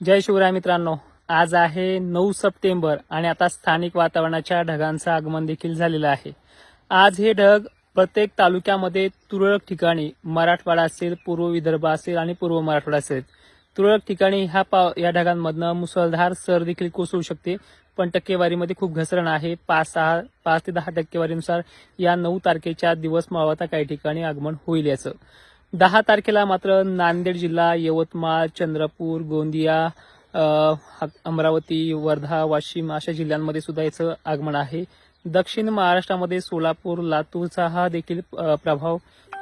जय शिवराय मित्रांनो आज आहे नऊ सप्टेंबर आणि आता स्थानिक वातावरणाच्या ढगांचं आगमन देखील झालेलं आहे. आज हे ढग प्रत्येक तालुक्यामध्ये तुरळक ठिकाणी मराठवाडा असेल पूर्व विदर्भ असेल आणि पूर्व मराठवाडा असेल. तुरळक ठिकाणी ह्या पाव या ढगांमधनं मुसळधार सर देखील कोसळू शकते पण टक्केवारीमध्ये खूप घसरण आहे. पाच सहा पाच ते दहा टक्केवारीनुसार या नऊ तारखेच्या दिवस मावळता काही ठिकाणी आगमन होईल याचं. दहा तारखेला मात्र नांदेड जिल्हा यवतमाळ चंद्रपूर गोंदिया अमरावती वर्धा वाशिम अशा जिल्ह्यांमध्ये सुद्धा याचं आगमन आहे. दक्षिण महाराष्ट्रामध्ये सोलापूर लातूरचा हा देखील प्रभाव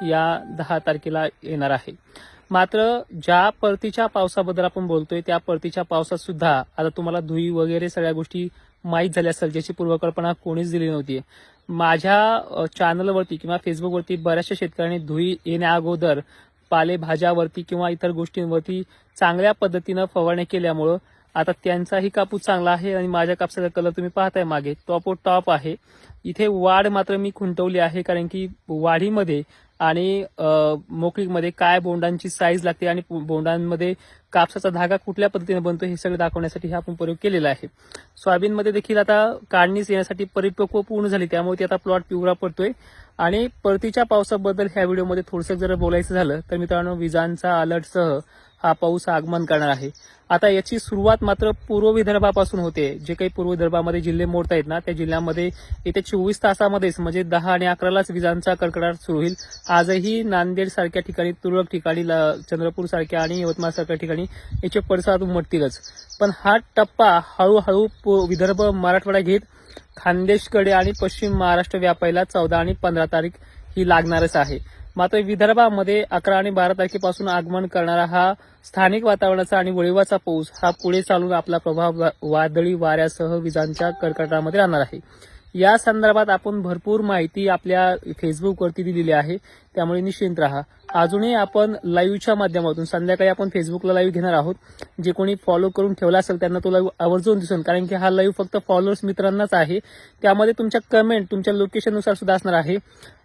या दहा तारखेला येणार आहे. मात्र ज्या परतीच्या पावसाबद्दल आपण बोलतोय त्या परतीच्या पावसात सुद्धा आता तुम्हाला धुई वगैरे सगळ्या गोष्टी माहीत झाल्या असेल ज्याची पूर्वकल्पना कोणीच दिली नव्हती. माझ्या चॅनलवरती किंवा फेसबुकवरती बऱ्याचशा शेतकऱ्यांनी धुई येण्या अगोदर पालेभाज्यावरती किंवा इतर गोष्टींवरती चांगल्या पद्धतीनं फवारणी केल्यामुळं आता त्यांचाही कापूस चांगला आहे आणि माझ्या कापसाचा कलर तुम्ही पाहताय मागे. टॉप टॉप आहे. इथे वाढ मात्र मी खुंटवली आहे कारण की वाढीमध्ये आणि मोकळीमध्ये काय बोंडांची साईज लागते आणि बोंडांमध्ये कापसाचा धागा कुठल्या पद्धतीने बनतो हे सगळं दाखवण्यासाठी हा आपण प्रयोग केलेला आहे. सोयाबीनमध्ये देखील आता काढणीस येण्यासाठी परिपक्व पूर्ण झाली त्यामुळे ती आता प्लॉट पिवळा पडतोय. आणि परतीच्या पावसाबद्दल ह्या व्हिडिओमध्ये थोडंसं जर बोलायचं झालं तर मित्रांनो विजांचा अलर्टसह हा पाऊस आगमन करणार आहे. आता याची सुरुवात मात्र पूर्व विदर्भापासून होते. जे काही पूर्व विदर्भामध्ये जिल्हे मोडता आहेत ना त्या जिल्ह्यामध्ये येत्या चोवीस तासामध्येच म्हणजे दहा आणि अकरालाच विजांचा कडकडाट सुरू होईल. आजही नांदेड सारख्या ठिकाणी तुरळक ठिकाणी ल- चंद्रपूर सारख्या आणि यवतमाळ सारख्या ठिकाणी याचे पडसाद उमटतीलच. पण हा टप्पा हळूहळू विदर्भ मराठवाडा घेत खानदेशकडे आणि पश्चिम महाराष्ट्र व्यापायला चौदा आणि पंधरा तारीख ही लागणारच आहे. मात्र विदर्भामध्ये अकरा आणि बारा तारखेपासून आगमन करणारा हा स्थानिक वातावरणाचा आणि वळिवाचा पाऊस हा पुढे चालून आपला प्रभाव वा- वादळी वाऱ्यासह विजांच्या कडकडाटामध्ये राहणार आहे. या संदर्भात आपण भरपूर माहिती आपल्या फेसबुकवरती दिलेली आहे. त्यामुळे निश्चिंत राहा. अजूनही आपण लाईव्हच्या माध्यमातून संध्याकाळी आपण फेसबुकला लाईव्ह घेणार आहोत. जे कोणी फॉलो करून ठेवला असेल त्यांना तो लाईव्ह आवर्जून दिसून कारण की हा लाईव्ह फक्त फॉलोअर्स मित्रांनाच आहे. त्यामध्ये तुमच्या कमेंट तुमच्या लोकेशननुसार सुद्धा असणार आहे.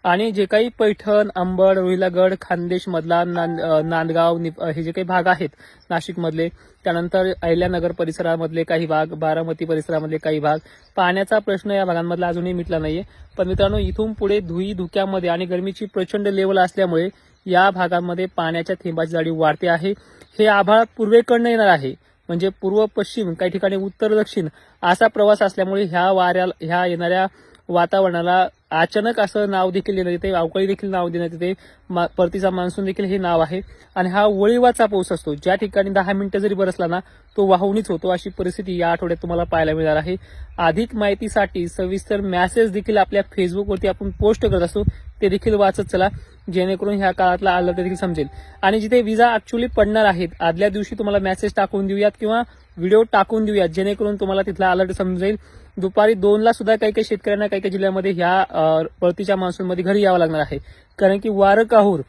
आणि जे काही पैठण अंबड रोहिलागड खानदेश मधला नांद- नांदगाव निप- हे जे काही भाग आहेत नाशिकमधले त्यानंतर अहिल्यानगर परिसरामधले काही भाग बारामती परिसरामधले काही भाग पाण्याचा प्रश्न या भागांमधला अजूनही मिटला नाहीये. पण मित्रांनो इथून पुढे धुई धुक्यामध्ये आणि गरमीची प्रचंड लेवल असल्यामुळे या भागांमध्ये पाण्याच्या थेंबाची जाडी वाढते आहे. हे आभाळ पूर्वेकडनं येणार आहे. म्हणजे पूर्व पश्चिम काही ठिकाणी उत्तर दक्षिण असा प्रवास असल्यामुळे ह्या वाऱ्या ह्या येणाऱ्या वातावरणाला अचानक असं नाव देखील देण्यात येते अवकाळी देखील नाव देण्यात येते मा- परतीचा मान्सून देखील हे नाव आहे. आणि हा वळीवाचा पाऊस असतो. ज्या ठिकाणी दहा मिनिटं जरी बरसला ना तो वाहूनच होतो. अशी परिस्थिती या आठवड्यात तुम्हाला पाहायला मिळणार आहे. अधिक माहितीसाठी सविस्तर मॅसेज देखील आपल्या फेसबुकवरती आपण पोस्ट करत असतो. ते देखील वाचत चला. जेणेकरून ह्या काळातला आलं देखील समजेल. आणि जिथे विजा ऍक्च्युली पडणार आहेत आदल्या दिवशी तुम्हाला मेसेज टाकून देऊयात किंवा व्हिडिओ टाकून देऊयात. जेणेकरून तुम्हाला तिथला अलर्ट समजेल. दुपारी दोनला सुद्धा काही काही शेतकऱ्यांना काही काही जिल्ह्यामध्ये ह्या अं, परतीच्या मान्सूनमध्ये घरी यावं लागणार आहे. कारण की वारं काहूर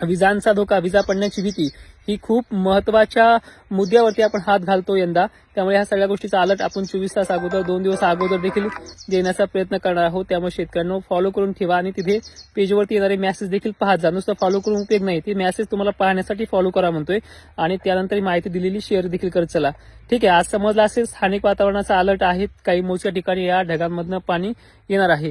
विजांचा धोका विजा पडण्याची भीती ही खूप महत्त्वाच्या मुद्द्यावरती आपण हात घालतो यंदा. त्यामुळे ह्या सगळ्या गोष्टीचा अलर्ट आपण चोवीस तास अगोदर दोन दिवस अगोदर देखील देण्याचा प्रयत्न करणार आहोत. त्यामुळे शेतकऱ्यांना फॉलो करून ठेवा आणि तिथे पेजवरती येणारे मेसेज देखील पाहत जा. नुसतं फॉलो करून उपयोग नाही. ते मेसेज तुम्हाला पाहण्यासाठी फॉलो करा म्हणतोय. आणि त्यानंतर ही माहिती दिलेली शेअर देखील करत चला. ठीक आहे आज समजला असेल स्थानिक वातावरणाचा अलर्ट आहे. काही मोजक्या ठिकाणी या ढगांमधनं पाणी येणार आहे.